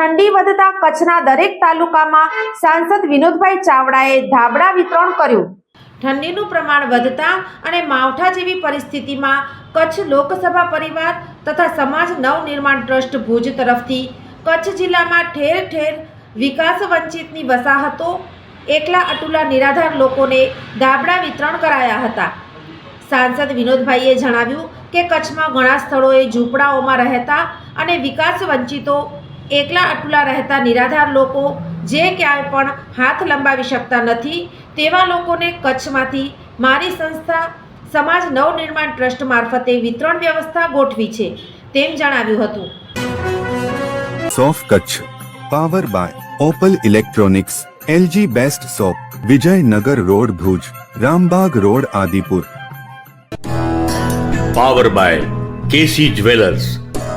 ઠંડી વધતા કચ્છના દરેક તાલુકામાં સાંસદ વિનોદભાઈ ચાવડાએ ધાબળા વિતરણ કર્યું. ઠંડીનું પ્રમાણ વધતા અને માવઠા જેવી પરિસ્થિતિમાં કચ્છ લોકસભા પરિવાર તથા સમાજ નવનિર્માણ ટ્રસ્ટ ભુજ તરફથી કચ્છ જિલ્લામાં ઠેર ઠેર વિકાસ વંચિતની વસાહતો, એકલા અટુલા નિરાધાર લોકોને ધાબળા વિતરણ કરાયા હતા. સાંસદ વિનોદભાઈએ જણાવ્યું કે કચ્છમાં ઘણા સ્થળોએ ઝૂંપડાઓમાં રહેતા અને વિકાસ વંચિતો એકલા અટલા રહેતા નિરાધાર લોકો જે ક્યાંય પણ હાથ લંબાવી શકતા નથી તેવા લોકોને કચ્છમાંથી મારી સંસ્થા સમાજ નવનિર્માણ ટ્રસ્ટ મારફતે વિતરણ વ્યવસ્થા ગોઠવી છે તેમ જણાવ્યું હતું. સોફ Kutch power by opal electronics LG best shop Vijaynagar road Bhuj Rambag road Adipur. Power by KC jewellers.